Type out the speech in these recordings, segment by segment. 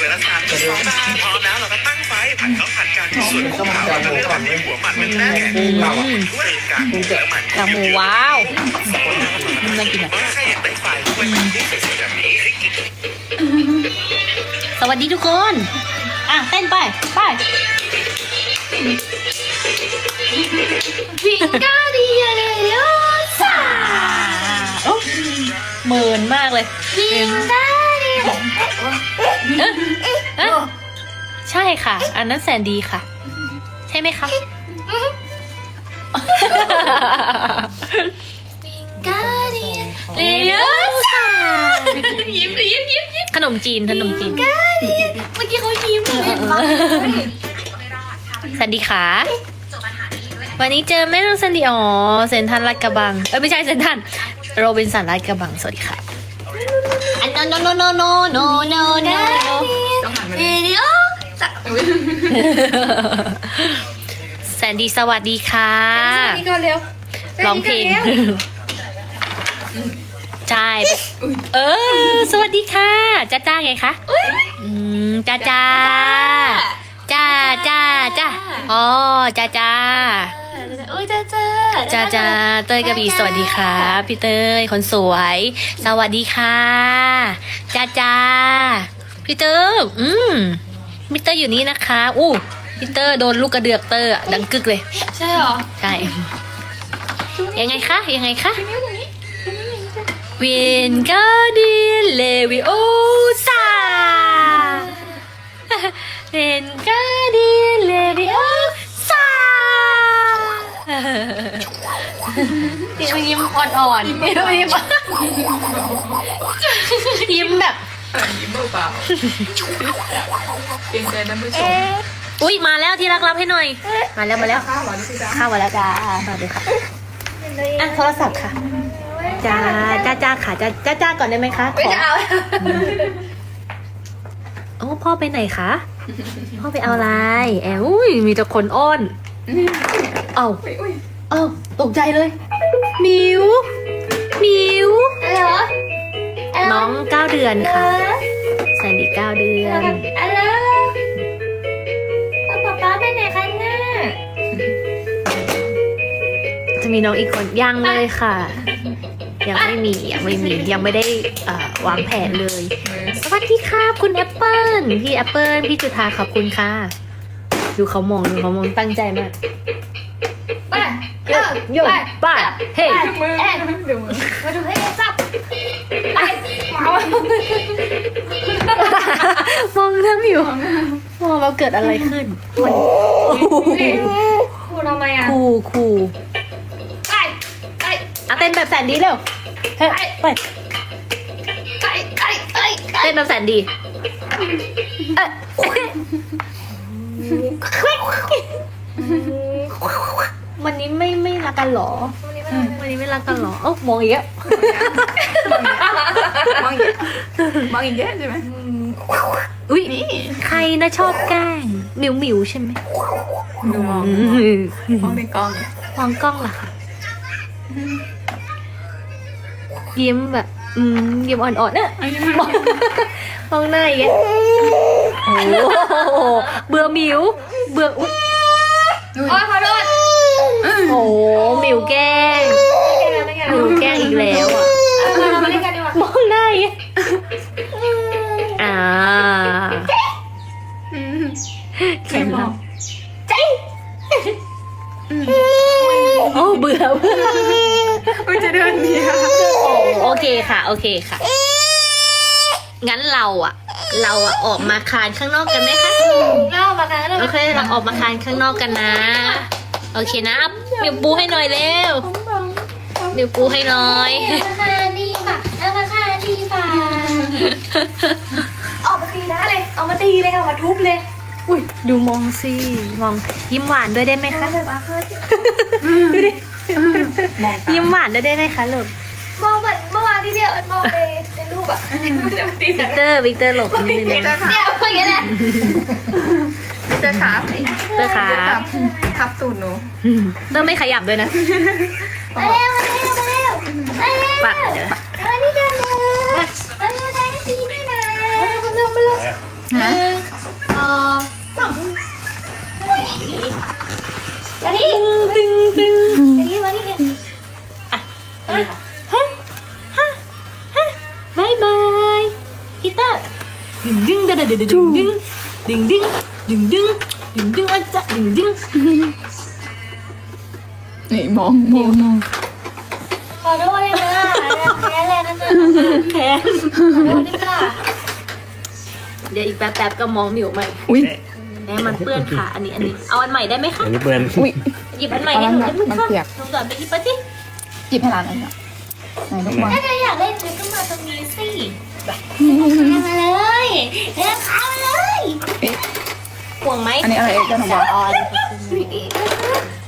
เวลาสามจุดสองนาทพร้อมแล้วเราก็ตั้งไฟผัดเขาผัดกันส่วนกุ้งเผาเราจะเลือกแบบที่หัวหมันมันแน่เราอะด้วยกากกุ้งและมันกากหมูว้าวน่ากินอะเมื่อใครอยากได้ไฟด้วยที่สวยๆแบบนี้ให้กินสวัสดีทุกคน อะเต้นไป ไปวิงการเดีเลโอซ่าเหมือนมากเลยวิงการ เดียเอ๊ะเอ๊ะใช่ค่ะ อันนั้นแสนดีค่ะ ใช่ไหมคะวิงการเดียเลโอซ่ายิ้มยิ้มยิ้มยิ้มขนมจีนขนมจีนการเดียเมื่อกี้เขายิ้มเลยปะแสนดีค่ะวันนี้เจอแม่น้องแซนดี้อ๋อเซนทรันลาดกระบัง เอ้ยไม่ใช่เซนทรันโรบินสันลาดกระบัง สวัสดีค่ะ อัน no no no no no no no no เลโอซ่าแซนดี้สวัสดีค่ะ นี่ก่อนเร็วร้องเพลงใช่เออ สวัสดีค่ะ จ้าจ้าไงคะอืมจ้าจ้าจ้าจ้าจ้าอ๋อจ้าจ้าโอ้ยจ้าจ้า จ้าจ้าเต้ยกระบี่สวัสดีค่ะพี่เต้ยคนสวย สวัสดีค่ะจ้าจ้าพี่เต้ยอืมพี่เต้ยอยู่นี่นะคะอู้พี่เต้ยโดนลูกกระเดือกเต้ยอะดังกึกเลย ใช่เหรอใช่ยังไงคะยังไงคะวินการ์ดิเลวิโอซาเวนการ์ดิเลวิโอซา ยิ้มยิ้มอ่อนๆยิ้มยิ้มยิ้มแบบยิ้มเบาๆเกรงใจท่านผู้ชมอุ้ยมาแล้วที่รักรับให้หน่อย มาแล้วมาแล้วข้าวหวานที่จ้าเข้ามาแล้วจ้าสวัสดีค่ะอะโทรศัพท์ค่ะจ้าจ้าจ้าค่ะจ้าจ้าจ้าก่อนได้ไหมคะไม่ขอเอาโอ้พ่อไปไหนคะพ่อไปเอาอะไรแอลอุ้ยมีแต่คนอ้อน เอ้าอุ้ยอุ้ยเอ้าตกใจเลยหมิวหมิว อะไรเหรอน้องเก้าเดือนค่ะแซนดี้เก้าเดือนอะไรป๊าป๊าไปไหนคะเนี่ยจะมีน้องอีกคนยังเลยค่ะ ยังไม่มียังไม่มียังไม่ได้เอ่อวางแผนเลย สวัสดีค่ะคุณแอปเปิลพี่แอปเปิลพี่จุธาขอบคุณค่ะ ดูเขามองดูเขามองตั้งใจมากไป โยโย่บ้าเฮ้ยมือเดี๋ยวมือมาดูให้ซับไปเอามองน้ำอยู่มองเราเกิดอะไรขึ้นมันคูทำไมอะคูคูไปไปอะเต้นแบบแสนดีเร็วเฮ้ยไปไปไปไปไปเต้นแบบแสนดีเอ้ย วันนี้ไม่ไม่รักกันเหรอวันนี้ไม่รักกันเหรอเอ้ามองอีกแล้วมองอย่างมองอย่างเงี้ยใช่ไหมอุ้ยใครนะชอบแกล้งหมิวหมิวใช่ไหมดูมองมองในกล้องมองกล้องล่ะค่ะยิ้มแบบ อืมยิ้มอ่อนๆเนอะไอ้นี่มองมองหน้าอย่างเงี้ยโอ้โหเบื่อหมิว เบื่ออุ๊ยโอ้ยขอโทษ โอ้โหหมิวแกล้งหมิวแกล้งอีกแล้วอะเรามาเล่นกันดีกว่ามองหน้าอย่างเงี้ยอ่าแข็งแล้วโอ้เบื่อเบื่ออุ้ยจะเดินเดียวโอเคค่ะ โอเคค่ะ งั้นเราอะเราอะออกมาคานข้างนอกกันไหมคะเล่ามากันโอเคเราออกมาคานข้างนอกกันนะ โอเคนะเดี๋ยวปูให้หน่อยเร็วเดี๋ยวปูให้หน่อยราคาดีค่ะราคาดีค่ะออกมาตีนะเลยออกมาตีเลยออกมาทุบเลยอุ้ยดูมองสิมองยิ้มหวานด้วยได้ไหมคะแบบว่าเคยดูดิยิ้มหวานด้วยได้ไหมคะลูกมองเหมือนเมื่อวานที่เดียวมองในในรูปอะตีวิกเตอร์วิกเตอร์หลบนิดนึงเจ้านะขาเนี่ยอย่างเงี้ยแหละเจ้าขา เตอร์ขาทับตูดหนูเตอร์ไม่ขยับด้วยนะมาเร็วมาเร็วมาเร็วมาเร็วปากเดี๋ยวมานี่กันเลยมาเร็วได้ตีด้วยนะมาเร็วมาเร็วหนึ่งสองสามมานี่ตึงตึงมานี่มานี่เนี่ยบายบายกีตาร์ดึงดึงดึงดึงดึงดึงดึงดึง ดึงดึงดึงดึงดึงอาจารย์ดึงดึงนี่มองมองมองขอโทษเลยนะแพ้แรงนั่นน่ะแขนขอโทษด้วยค่ะเดี๋ยวอีกแป๊บๆก็มองมิวใหม่อุ้ยแม่มันเปื้อนค่ะ อันนี้อันนี้ เอาอันใหม่ได้ไหมคะอันนี้เปื้อนอุ้ยหยิบอันใหม่ให้หนูได้ไหมมันคะเปียกหนูก่อนไปหยิบไปสิหยิบให้หลานหน่อยค่ะไหนลูกบอลถ้าเธออยากเล่นเธอก็มาตรงนี้สิมาเลยเล่นเอามาเลย ห่วงไหมอันนี้อะไรเอ๊ะเจ้าหนูบอลออน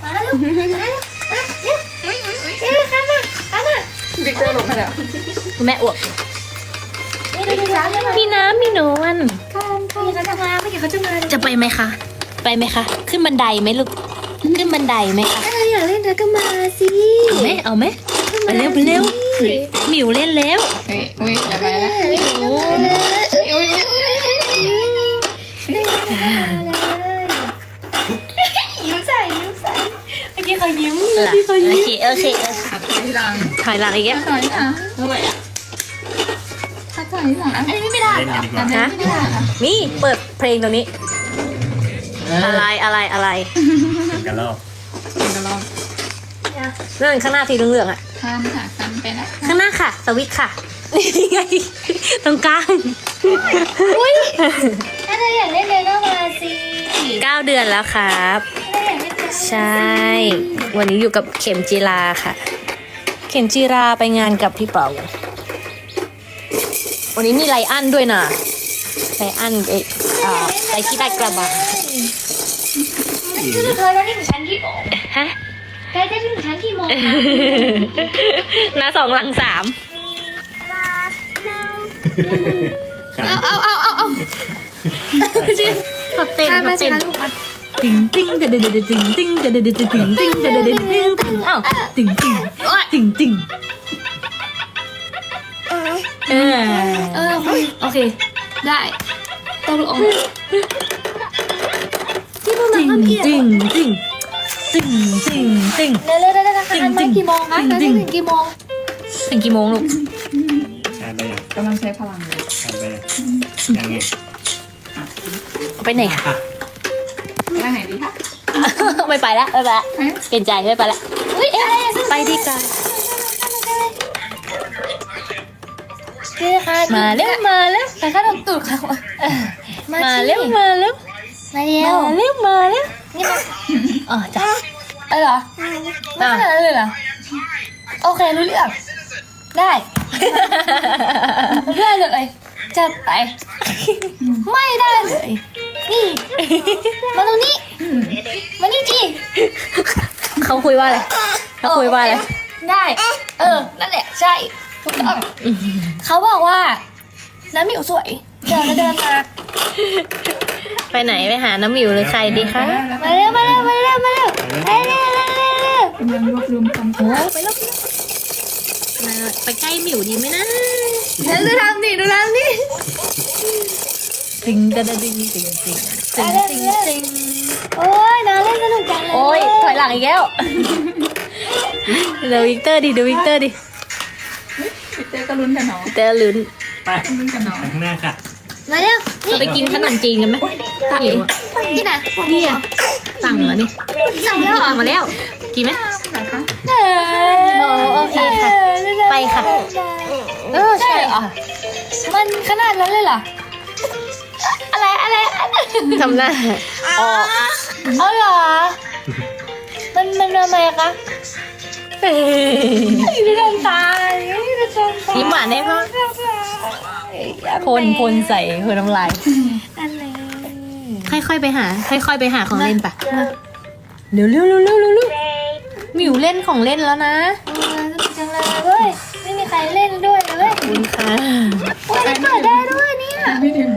มาลูกมาเร็วเร็วเร็วข้ามมาข้ามมาวิกเตอร์ลงให้แล้วคุณแม่อวกนี่ดูดูร้านเลยมีน้ำมีหนูมันข้ามข้ามเขาจะมาเมื่อกี้เขาจะมาจะไปไหมคะ ไปไหมคะ ขึ้นบันไดไหมลูก ขึ้นบันไดไหมคะถ้าเธออยากเล่นเธอก็มาสิเอาไหมเอาไหมไปเร็วไปเร็วหมิวเล่นแล้วเฮ้ยอุ้ยอย่าไปแล้วโอ้อุ้ ยยิ้มใส่ยิ้มใส่เมื่อกี้เขายิ้มล่ะโอเคโอเคขัดใจที่หลังถอยหลังอีกแล้วขัดใจที่หลังทำไมอะขัดใจที่หลังอันนี้ไม่ได้เล่นเหรกัอนดีกว่าฮะไม่ได้เหรอนี่เปิดเพลงตรงนี้ อะไรอะไรอะไรเป็นกันรอบกระลองนั่นข้างหน้าสีเหลืองๆอะข้ามค่ะข้ามไปนะข้างหน้าค่ะ สวิตช์ค่ะนี่ไงตรงกลางถ้า เธออยากเล่นเธอก็มาสิเก้าเดือนแล้วครับถ้าเธออยากเล่นเธอก็มาสิใช่ วันนี้อยู่กับเข็มจีราค่ะ เข็มจีราไปงานกับพี่เปาวันนี้มีไลอันด้วยนะไลอันเอยอ่าไปที่ได้กระบังคือเธอจะถึงชั้นที่โอ่งฮะ ใกล้จะถึงชั้นที่โมงหน้าสองหลังสามครับเอาเอาเอาเอาเขาเต้นเขาเต้นติ๊งติ๊งเดเดเดเดติ๊งติ๊งเดเดเดเดติ๊งติ๊งเดเดเดติ๊งติ๊งอ้าวติ๊งติ๊งติ๊งติ๊งเออเออโอเค ได้ต้องลูกออกติ๊งติ๊งติ๊งติ๊งติ๊งติ๊งติ๊งเร็วเร็วเร็วเร็วคันมากี่โมงคะจริงๆถึงกี่โมงถึงกี่โมงลูกชาร์จไปยังกำลังใช้พลังเลยชาร์จไปยังยังไง ไปไหนคะไปไหนดีคะ ไม่ไปแล้วไม่ไปแล้วเปลี่ยนใจไม่ไปแล้วอุ้ยอะไรอะไปดีกว่าคือค่ะมาเร็วมาเร็วแต่ข้าดมตูดเขาอะมามาสิเร็วมาเร็วมาเร็วมาเร็วมาเร็วนี่มาอ๋อจ้ะเออเหรอไม่ขนาดนั้นเลยเหรอโอเครู้เรื่องได้ได้เลยจัดไป ไม่ได้เลย นี่มาตรงนี้มานี่จีเขาคุยว่าอะไรเขาคุยว่าอะไรได้ เออ นั่นแหละ ใช่ถูกต้องเขาบอกว่า น้ำหมิวสวยเดี๋ยวจะเดินมาไปไหนไปหาน้ำหมิวหรือใครดีคะ มาเร็วมาเร็วมาเร็วมาเร็วมาเร็วเร็วเร็วเร็วกำลังรวบรวมความโอ้ไปแล้วมาไปใกล้หมิวดีไหมนะเร็วดูทำดิดูทำดิ ติงตะดะดิงติงติงติงติงติงโอ้ยน้าเล่นสนุกจังเลยโอ้ยถอยหลังอีกแล้วเดี๋ยววิกเตอร์ดิดูวิกเตอร์ดิวิกเตอร์ก็ลุ้นกันเนาะเตอร์ลุ้นไปลุ้นกันเนาะไปข้างหน้าค่ะมาเร็วเราไปกินขนมจีนกันไหมหิวอะที่ไหนนี่อะสั่งมานี่สั่งแล้วเหรอสั่งมาแล้ว กินไหมไหนคะเออโอเคค่ะ ไปค่ะ เออใช่เหรอมันขนาดนั้นเลยเหรอ อะไรอะไรอะไรทำหน้าออกเอาเหรอ มันมันทำไมคะไม่ทำตาไม่ทำตายิ้มหวานได้พ่อพ่นพ่นใส่เพื่อน้ำลาย อะไรค่อยๆไปหา ค่อยๆไปหาของเล่นปะเร็วเร็วเร็วเร็วเร็วเร็วหมิวเล่นของเล่นแล้วนะเออสนุกจังเลยเว้ยไม่มีใครเล่นด้วยเลยขอบคุณค่ะโอ้ยเปิดได้ด้วยเนี่ยไม่ถึง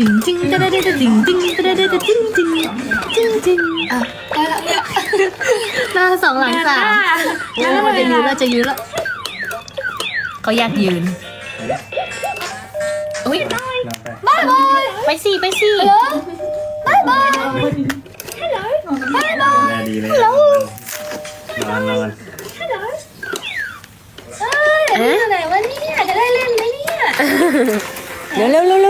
จริงจริงจะได้ได้จริงจริงจะได้ได้จริงจริงจริงจริงอะได้แล้วเนี่ยหน้าสองหลังสามโอ้ยจะยืนแล้วจะยืนแล้วเขาอยากยืนอุ้ยเราไปบายบายไปสิไปสิฮัลโหลบายบายแม่ดีเลยนอนนอนเอ้ยเดี๋ยวนี้อยู่ไหนวะเนี่ยจะได้เล่นไหมเนี่ยเร็วเร็วเร็ว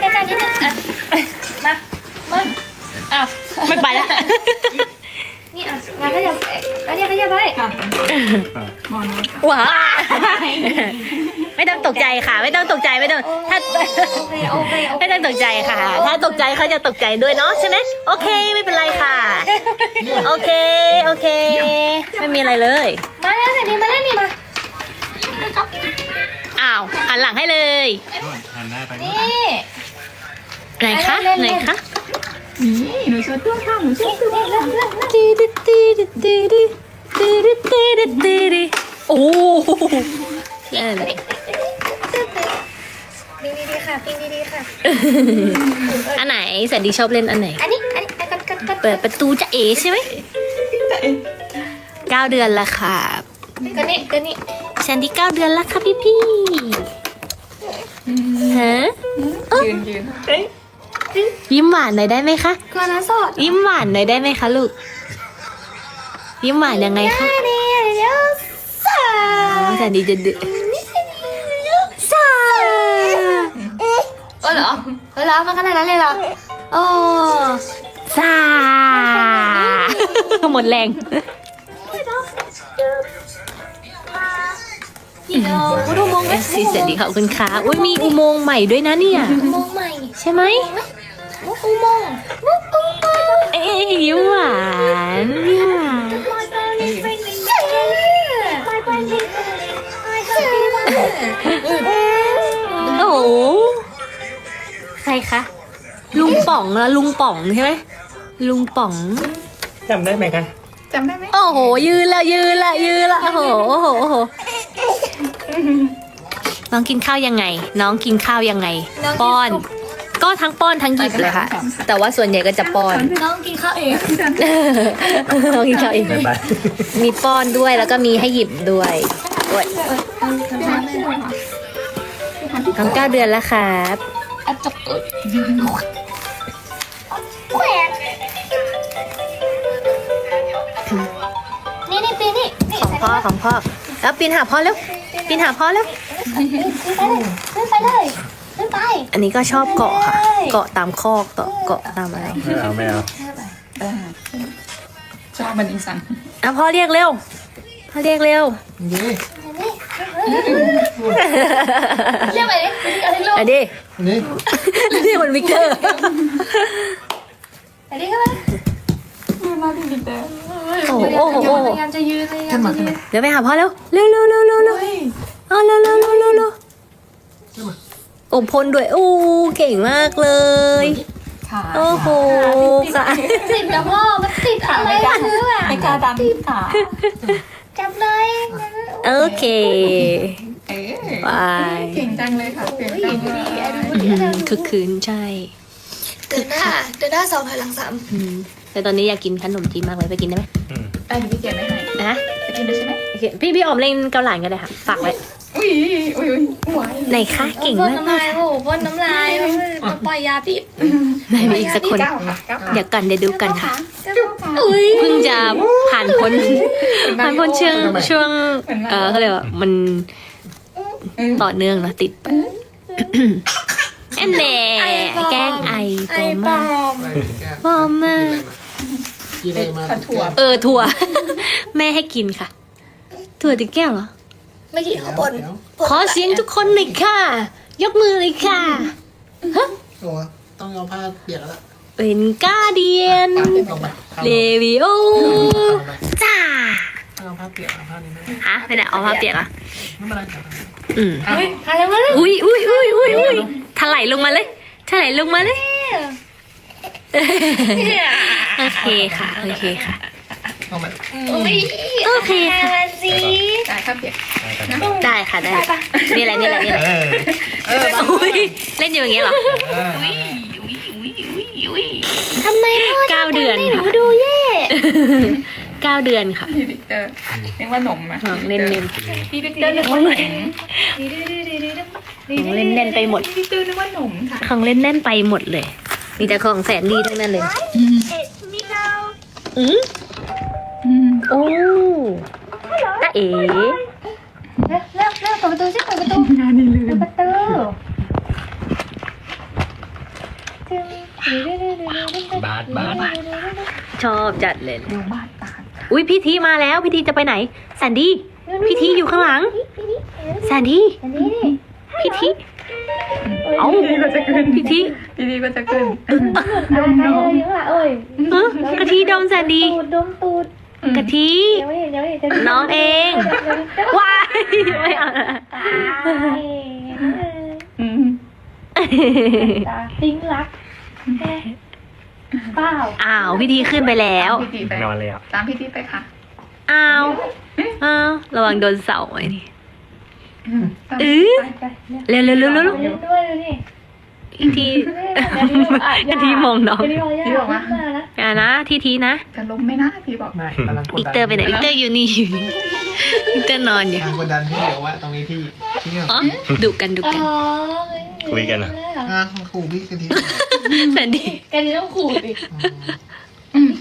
ให้ใกล้ๆนิดนึงอะมามาอ้าวไม่ไปแล้วนี่อะงานขยับงานขยับขยับไปมอนอนว้าไม่ต้องตกใจค่ะ ไม่ต้องตกใจไม่ต้องถ้าโอเคโอเคโอเคไม่ต้องตกใจค่ะ ถ้าตกใจเขาจะตกใจด้วยเนาะใช่ไหมโอเคไม่เป็นไรค่ะ โอเคโอเค ไม่มีอะไรเลย มาแล้วแต่นี่มาเล่นนี่มาอ้าวหันหลังให้เลยหันหน้าไปนี่ ไหนคะไหนคะนี่หนูชวนตัวค่ะหนูชวนตัวตีดิตีดิตีดิตีดิตีดิตีดิโอ้โหได้เลยปิ้งดีๆค่ะปิ้งดีๆค่ะอันไหนแสนดีชอบเล่นอันไหนอันนี้อันนี้กัดกัดกัดเปิดประตูจะเอใช่ไหมเก้าเดือนละค่ะกันนี่กันนี่แซนดี้เก้าเดือนละค่ะพี่พี่ฮะยืนยืน ยิ้มหวานหน่อยได้ไหมคะกวนน้ำสดยิ้มหวานหน่อยได้ไหมคะลูก ยิ้มหวานยังไงคะอันนี้เดี๋ยวสาอ๋อแซนดี้จะดื้อสาเออเหรอเออเหรอมันขนาดนั้นเลยเหรอโอ้สาหมดแรงนี่เราดูมองไหมสีแสนดีขอบคุณค่ะอุ้ยมีอุโมงค์ใหม่ด้วยนะเนี่ยมองใหม่ ใช่ไหมมุกอุโมงค์มุกอุโมงค์เอ้ยยิ้มหวานยิ้มหวาน โอ้โหใครคะ ลุงป๋องละลุงป๋องใช่ไหมลุงป๋อง จำได้ไหมคะจำได้ไหมโอ้โห ยืนละยืนละยืนละโอ้โหโอ้โหโอ้โหน้องกินข้าวยังไง น้องกินข้าวยังไง ป้อน ก็ทั้งป้อนทั้งหยิบเลยค่ะ แต่ว่าส่วนใหญ่ก็จะป้อน น้องกินข้าวเองน้องกินข้าวเอง บ๊ายบายมีป้อนด้วยแล้วก็มีให้หยิบด้วยโอ้ยน้องเก้าเดือนแล้วครับอะจบเออแขวกนี่นี่ปีนี่นี่ของพ่อของพ่อ แล้วปีนหาพ่อเร็วปีนหาพ่อเร็วขึ้นไปเลยขึ้ นไปอันนี้ก็ชอบเกาะค่ะ เกาะตามคอกเกาะเกาะตามอะไรไม่เอาไม่เอาชอบมันอีสันอะพ่อเรียกเร็วพ่อเรียกเร็วเรียกไปดิอะไรลูกอะดิเรียกเหมันวิกเตอร์อะไรเข้ามามาดีดีแต่โอ้โหโอ้โหโอ้โหพยายามจะยืนพยายามจะยืนเดี๋ยวไปหาพ่อเร็วเร็วเร็วเร็วเร็วเร็วเอาเร็วเร็วเร็วเร็ว เร็วโอ้พ่นด้วยโอ้เก่งมากเลย ขาโอ้โหค่ะติดกับพ่อมันติดอะไรซื้ออะไม่กล้าดันขาจับเลยโอเคเอ๊ะบายเก่งจังเลยค่ะเก่งจังเลยอืมคือคืนใช่เดินหน้าเดินหน้าสองถอยหลังสามอืมแต่ตอนนี้อยากกินขนมจีนมากเลยไปกินได้ไหมอืมไอ้พี่เกียรไม่ให้นะจะกินได้ใช่ไหมโอเคพี่พี่ออมเล่นเกาหลานก็ได้ค่ะฝากไว้ อุ้ยอุ้ยอุ้ยหวานไหนคะเก่งพ่นมากน้ำลายโอ้โหพ่นน้ำลายมันปล่อยยาพิษไหนมีอีกสักคน เก้าค่ะเก้าค่ะเดี๋ยวกันเดี๋ยวดูกันค่ะ อุ้ยเพิ่งจะผ่านพ้นผ่านพ้นช่วงช่วง เออเขาเรียกว่ามันต่อเนื่องนะติดไปแอนแน่แกล้งไอปลอมมากปลอมมากผัดถั่ว เออถั่ว แม่ให้กินค่ะ ถั่วติแก้วเหรอ ไม่กี่เขาบนขอเสียงทุกคนหน่อยค่ะ ยกมือเลยค่ะโอ้ต้องเอาผ้าเปียกแล้วล่ะเป็นกาเดียนลงไปเข้าเลวิโอจ้าต้องเอาผ้าเปียกเอาผ้านี้ไม่ฮะไปไหนเอาผ้าเปียกอะ ไม่เป็นไรครับอืมอุ้ยหาแล้วมาเลยอุ้ยอุ้ยอุ้ยอุ้ยอุ้ยถลายลงมาเลยถลายลงมาเลยโอเคค่ะ โอเคค่ะ เอาไปอุ้ยโอเคค่ะมาสิจ่ายค่าเปียกได้ค่ะได้นี่แหละนี่แหละนี่แหละเอออุ้ยเล่นอยู่อย่างเงี้ยเหรอเออทำไมพ่อเก้าเดือนให้หนูค่ะดูแย่เก้าเดือนค่ะพี่วิกเตอร์เรียกว่าหนมไหมของเล่นเล่นพี่วิกเตอร์นึกว่าหนมของเล่นแน่นไปหมดพี่วิกเตอร์นึกว่าหนมค่ะของเล่นแน่นไปหมดเลย มีแต่ของแสนดีทั้งนั้นเลยอืมอืม โอ้ตาเอ๋เร็วเร็วเร็วเปิดประตูสิเปิดประตูงานนี้ลืเปิมดประตูจึงบาสบาสชอบจัดเลยเดี๋ยวบ้านตาอุ้ยพี่ทีมาแล้วพี่ทีจะไปไหนแซนดี้พี่ทีอยู่ข้างหลังแซนดี้อันนี้นี่พี่ทีเอ้าพี่ก็จะขึ้นพี่ทีพี่ดีก็จะขึ้นดมดมเยอะอะเอ้ยเอ้อกะทิดมแซนดี้ตูดดมตูด กะทิยังไม่เห็นยังไม่เห็นน้องเองว้ายไม่เอาละอืมตาติ้งรักเปล่าอ้าวพี่ทีขึ้นไปแล้วตามพี่ดีไปนอนเลยอะตามพี่ดีไปค่ะอ้าวอ้าวระวังโดนเสาไอ้นี่ตามเอพี่อไปไปเนี่ยเร็วเร็วเร็วเร็วเล่นด้วยดูนี่พี่ ทีกะทิมองน้องกะทิมองยากขึ้นมานะอ่านะทีทีนะจะล้มไหมนะพี่บอกไม่กำลังกดวิกดันเตอร์ไปไหนวิกเตอร์อยู่นี่อยู่นี่วิกเตอร์นอนอยู่กำลังกดดันที่เดียวว่าตรงนี้ที่ที่เนี่ยอ๋อดุกันดุอ๋อกันคุยกันอะอะขู่พี่กะทิแซนดี้กะทิต้องขู่ดิ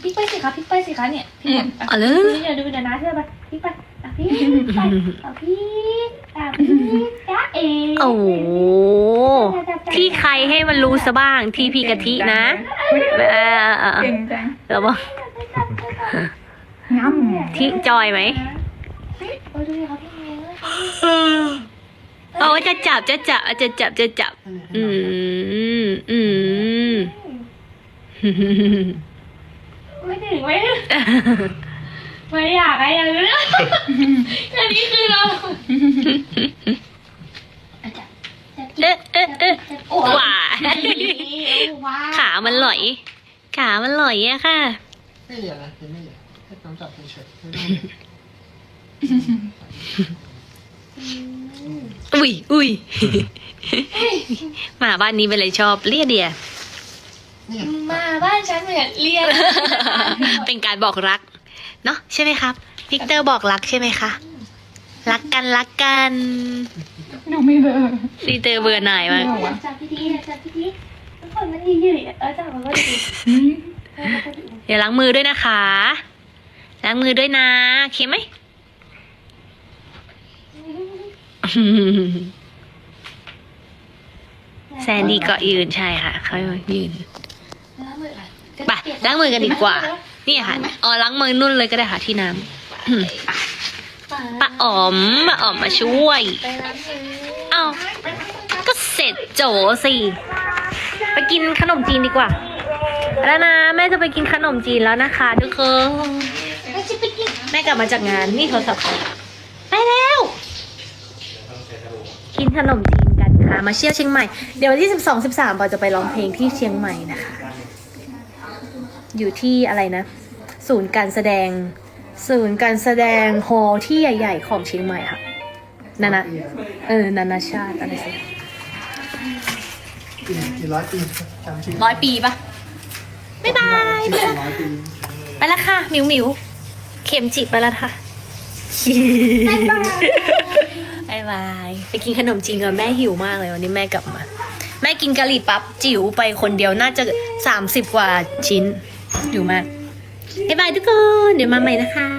พลิกไปสิคะพลิกไปสิคะเนี่ยพลิกไปอ๋อเลยดูเดี๋ยวดูเดี๋ยวนะเชื่อไปพลิกไป อะพี่ไปอะพี่อะพี่จ้าเอ๋โอ้โหที่ใครให้มันรู้ซะบ้างที่พี่กะทินะอุ๊ยเออเออเก่งจังแล้วว่าง่ำที่จอยไหมโอ้ยดูดิเขาพี่เมย์โอ้จะจับจะจับจะจับจะจับ อืมอืมไม่ถึงไม่ถึง ไม่อยากอะไรอย่างนี้อันนี้คือเราเอ๊ะเอ๊ะเอ๊ะโอ้หวาว้าขามันหลอย ขามันหลอยอะค่ะ ไม่เหลือนะยังไม่เหลือแค่น้ำจับเฉยๆไม่ต้องอุ้ยอุ้ยหมาบ้านนี้เป็นอะไรชอบเรียเดียเนี่ยมาบ้านฉันเหมือนเรียนเป็นการบอกรัก เนาะใช่ไหมครับพิกเตอร์บอกรักใช่ไหมคะรักกันรักกันดูไม่เลยพีเตอร์เบื่อหน่ายมากจับพี่ทีจับพี่ทีทุกคนมันยืดๆเออจับมันก็ดีเออมันก็ดีเดี๋ยวล้างมือด้วยนะคะล้างมือด้วยนะโอเคไหมแซนดี้ก็ยืนใช่ค่ะเขายืนล้างมือก่อนไปล้างมือกันดีกว่า นี่ค่ะอ๋อล้างมือนุ่นเลยก็ได้ค่ะที่น้ำอืมป้าอ๋อมป้าอ๋อมมาช่วยไปล้างมือเอ้า ก็เสร็จโจสิ ไปกินขนมจีนดีกว่า แล้วนะ แม่จะไปกินขนมจีนแล้วนะคะทุกคนไม่ใช่ไปกินแม่กลับมาจากงาน นี่โทรศัพท์เขาไปแล้ว กินขนมจีนกันค่ะ มาเที่ยวเชียงใหม่ เดี๋ยววันที่สิบสองสิบสามปอจะไปร้องเพลงที่เชียงใหม่นะคะ อยู่ที่อะไรนะ ศูนย์การแสดง ศูนย์การแสดงฮอลล์ที่ใหญ่ ๆ ของเชียงใหม่ค่ะนานาเออนานาชาติอะไรสิกี่กี่ร้อยปีจำชื่อร้อยปีปะบ๊ายบายกี่ร้อยปีไปแล้วค่ะหมิวหมิวเข็มจิบไปแล้วค่ะบายบาย ไปกินขนมจีนกับแม่หิวมากเลยวันนี้แม่กลับมา แม่กินกะหรี่ปั๊บจิ๋วไปคนเดียวน่าจะสามสิบกว่าชิ้น อยู่มากบายบายทุกคน เดี๋ยวมาใหม่นะคะ